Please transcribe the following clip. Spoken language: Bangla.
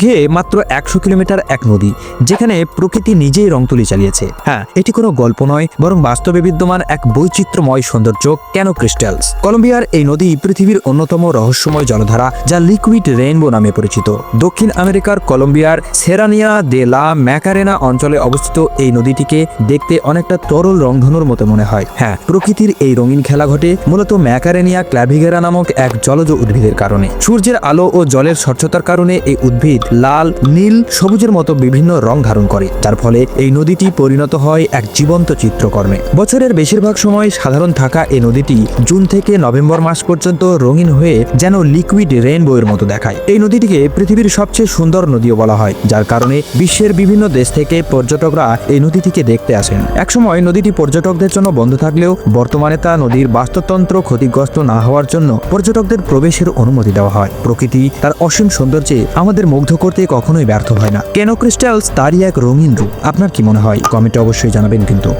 ঘিয়ে মাত্র একশো কিলোমিটার এক নদী, যেখানে প্রকৃতি নিজেই রং তুলি চালিয়েছে। হ্যাঁ এটি কোনো গল্প নয়, বরং বাস্তবে বিদ্যমান এক বৈচিত্র্যময় সৌন্দর্য কেন ক্রিস্টালস? কলম্বিয়ার এই নদী পৃথিবীর অন্যতম রহস্যময় জলধারা, যা লিকুইড রেইনবো নামে পরিচিত। দক্ষিণ আমেরিকার কলম্বিয়ার সেরানিয়া দে লা ম্যাকারেনা অঞ্চলে অবস্থিত এই নদীটিকে দেখতে অনেকটা তরল রংধনুর মতো মনে হয়। হ্যাঁ প্রকৃতির এই রঙিন খেলা ঘটে মূলত ম্যাকারেনিয়া ক্ল্যাভিগেরা নামক এক জলজ উদ্ভিদের কারণে। সূর্যের আলো ও জলের স্বচ্ছতার কারণে এই উদ্ভিদ লাল, নীল, সবুজের মতো বিভিন্ন রং ধারণ করে, যার ফলে এই নদীটি পরিণত হয় এক জীবন্ত চিত্রকর্মে। বছরের বেশিরভাগ সময় সাধারণ থাকা এই নদীটি জুন থেকে নভেম্বর মাস পর্যন্ত রঙিন হয়ে যেন লিকুইড রেইনবোয়ের মতো দেখায়। এই নদীটিকে পৃথিবীর সবচেয়ে সুন্দর নদীও বলা হয়, যার কারণে বিশ্বের বিভিন্ন দেশ থেকে পর্যটকরা এই নদীটিকে দেখতে আসেন। একসময় নদীটি পর্যটকদের জন্য বন্ধ থাকলেও বর্তমানে তা নদীর বাস্তুতন্ত্র ক্ষতিগ্রস্ত না হওয়ার জন্য পর্যটকদের প্রবেশের অনুমতি দেওয়া হয়। প্রকৃতি তার অসীম সৌন্দর্যে আমাদের মুগ্ধ করতে কখনোই ব্যর্থ হয় না। কেন, ক্রিস্টালস, তারই এক রঙিন রূপ। আপনার কি মনে হয়? কমেন্টে অবশ্যই জানাবেন কিন্তু।